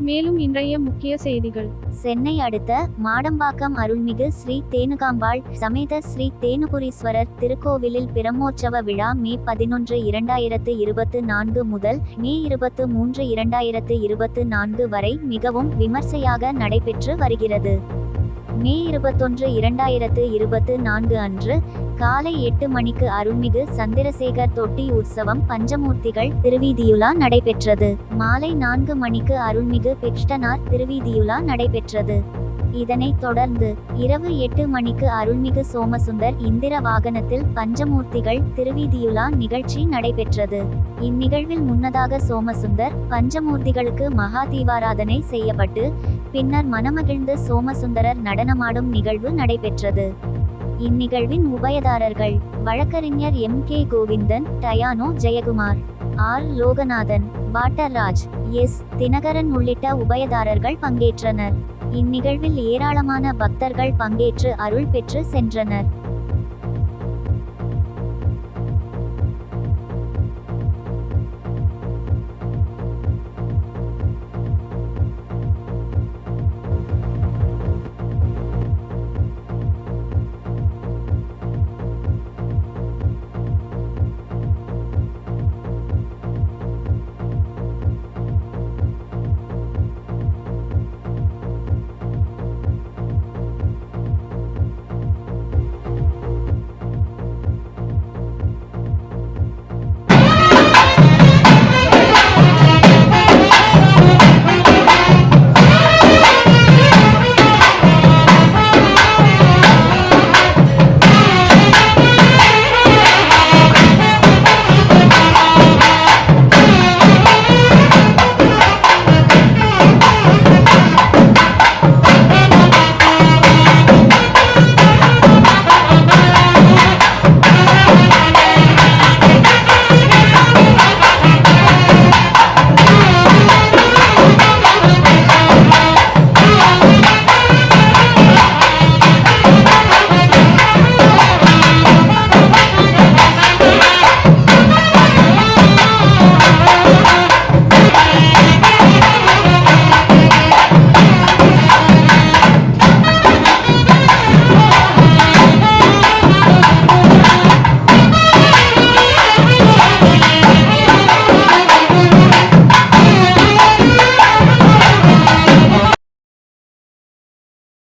மேலும் இன்றைய முக்கிய செய்திகள். சென்னை அடுத்த மாடம்பாக்கம் அருள்மிகு ஸ்ரீ தேனுகாம்பாள் சமேத ஸ்ரீ தேனுபுரீஸ்வரர் திருக்கோவிலில் பிரம்மோற்சவ விழா மே பதினொன்று இரண்டாயிரத்து இருபத்து நான்கு முதல் மே இருபத்து மூன்று இரண்டாயிரத்து இருபத்து நான்கு வரை மிகவும் விமர்சையாக நடைபெற்று வருகிறது. மே இருபத்தொன்று இரண்டாயிரத்து இருபத்து நான்கு அன்று காலை எட்டு மணிக்கு அருள்மிகு சந்திரசேகர் தொட்டி உற்சவம் பஞ்சமூர்த்திகள் திருவீதியுலா நடைபெற்றது. மாலை நான்கு மணிக்கு அருள்மிகு பெக்ஷ்டனார் திருவீதியுலா நடைபெற்றது. இதனைத் தொடர்ந்து இரவு எட்டு மணிக்கு அருள்மிகு சோமசுந்தர் இந்திர வாகனத்தில் பஞ்சமூர்த்திகள் திருவீதியுலா நிகழ்ச்சி நடைபெற்றது. இந்நிகழ்வில் முன்னதாக சோமசுந்தர் பஞ்சமூர்த்திகளுக்கு மகா தீபாராதனை செய்யப்பட்டு பின்னர் மனமகிழ்ந்து சோமசுந்தரர் நடனமாடும் நிகழ்வு நடைபெற்றது. இந்நிகழ்வின் உபயதாரர்கள் வழக்கறிஞர் எம். கே. கோவிந்தன் டயானோ ஜெயக்குமார் ஆர். லோகநாதன் வாட்டர்ராஜ் எஸ். தினகரன் உள்ளிட்ட உபயதாரர்கள் பங்கேற்றனர். இந்நிகழ்வில் ஏராளமான பக்தர்கள் பங்கேற்று அருள் பெற்று சென்றனர்.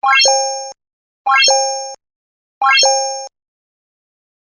Thank you.